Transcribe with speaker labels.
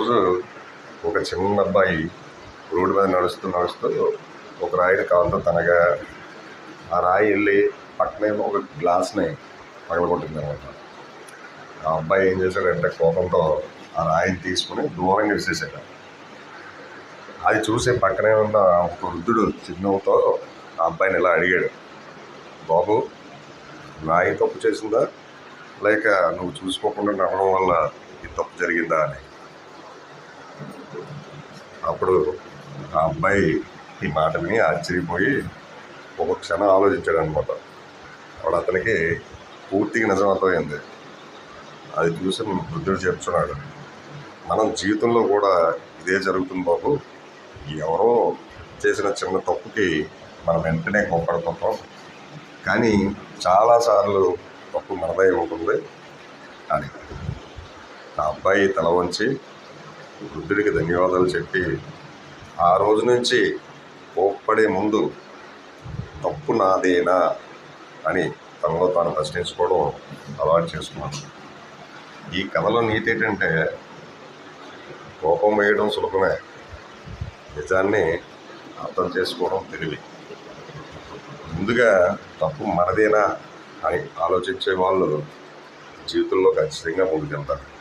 Speaker 1: రోజు ఒక చిన్న అబ్బాయి రోడ్డు మీద నడుస్తూ నడుస్తూ ఒక రాయిని కావాలతో తనగా ఆ రాయి వెళ్ళి పక్కనే ఒక గ్లాస్ని పగలగొట్టింది అనమాట. ఆ అబ్బాయి ఏం చేశాడంటే కోపంతో ఆ రాయిని తీసుకుని దూరంగా విసేసాడు అది చూసి పక్కనే ఉన్న ఒక వృద్ధుడు చిన్నవుతో ఆ అబ్బాయిని ఇలా అడిగాడు బాబు రాయి తప్పు చేసిందా? లేక నువ్వు చూసుకోకుండా నడవడం వల్ల ఈ తప్పు జరిగిందా? అని. అప్పుడు ఆ అబ్బాయి ఈ మాట విని ఆశ్చర్యపోయి ఒక క్షణం ఆలోచించాడు అనమాట అప్పుడు అతనికి పూర్తిగా నిజమర్థమైంది అది చూసి వృద్ధుడు చెప్తున్నాడు మనం జీవితంలో కూడా ఇదే జరుగుతుంది బాబు. ఎవరో చేసిన చిన్న తప్పుకి మనం వెంటనే కోపడుతుంటాం కానీ చాలాసార్లు తప్పు మనదే ఉంటుంది అని. ఆ అబ్బాయి తల వంచి వృద్ధుడికి ధన్యవాదాలు చెప్పి ఆ రోజు నుంచి కోప్పడే ముందు తప్పు నాదేనా అని తనలో తాను ప్రశ్నించుకోవడం అలవాటు చేసుకున్నాను. ఈ కథలో నీతి ఏంటంటే కోపం వేయడం సులభమే. నిజాన్ని అర్థం చేసుకోవడం తెలివి. ముందుగా తప్పు మనదేనా అని ఆలోచించే వాళ్ళు జీవితంలో ఖచ్చితంగా ముందుకెళ్తారు.